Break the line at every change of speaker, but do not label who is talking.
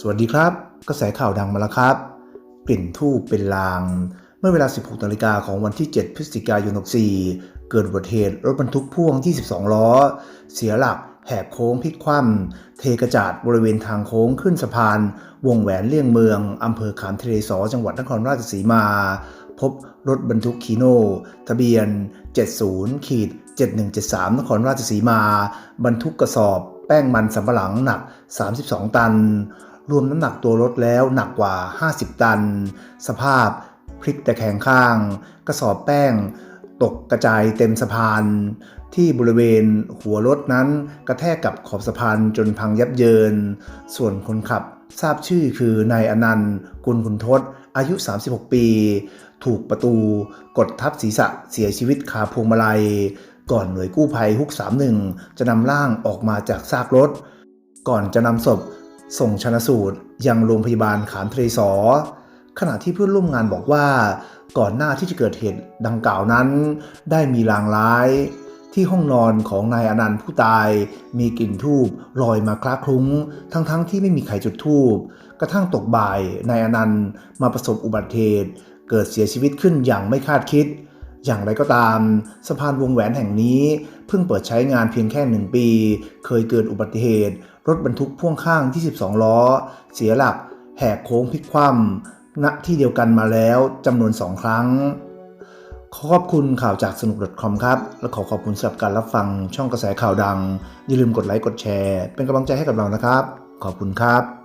สวัสดีครับ กระแสข่าวดังมาแล้วครับกลิ่นทูบเป็นลาง เมื่อเวลา 16นาฬิกาของวันที่ 7 พฤศจิกายน 64 เกิดอุบัติเหตุรถบรรทุกพ่วง 22 ล้อ เสียหลักแหกโค้งพลิกคว่ำเทกระจาดบริเวณทางโค้งขึ้นสะพาน วงแหวนเลี่ยงเมืองอำเภอขามทะเลสอจังหวัดนครราชสีมา พบรถบรรทุกคีโน่ทะเบียน 70ขีด7173 นครราชสีมา บรรทุกกระสอบ แป้งมันสำปะหลังหนัก 32 ตัน รวมน้ำหนักตัวรถแล้วหนักกว่า 50 ตัน สภาพพลิกแตะแคงข้าง กระสอบแป้ง ตกกระจายเต็มสะพาน ที่บริเวณหัวรถนั้นกระแทกกับขอบสะพานจนพังยับเยิน ส่วนคนขับทราบชื่อคือนายอนันต์ กุลขุนทศ อายุ 36 ปี ถูกประตูกดทับศีรษะเสียชีวิตคาพวงมาลัย ก่อนหน่วยกู้ภัยฮุก 31 จะนำร่างออกมาจากซากรถ ก่อนจะนำศพ ส่งชนะสูตรยังโรงพยาบาลขามทะเลสอ ขณะที่เพื่อนร่วมงานบอกว่า ก่อนหน้าที่จะเกิดเหตุดังกล่าวนั้น ได้มีลางร้าย ที่ห้องนอนของนายอนันต์ผู้ตาย มีกลิ่นทูบลอยมาคล้าคลุ้ง ทั้งๆทที่ไม่มีใครจุดทูบกระทั่งตกบ่ายนายอนันต์มาประสบอุบัติเหตุเกิดเสียชีวิตขึ้นอย่างไม่คาดคิด อย่างไรก็ตามสะพานวงแหวนแห่งนี้เพิ่งเปิดใช้งานเพียงแค่หนึ่งปี เคยเกิดอุบัติเหตุ รถบรรทุกพ่วงข้างที่ 12 ล้อ เสียหลัก แหกโค้งพลิกคว่ำณที่เดียวกันมาแล้วจำนวน2ครั้ง ขอขอบคุณข่าวจากสนุก .com ครับ และขอขอบคุณสำหรับการรับฟังช่องกระแสข่าวดัง อย่าลืมกดไลค์กดแชร์ เป็นกำลังใจให้กับเรานะครับ ขอบคุณครับ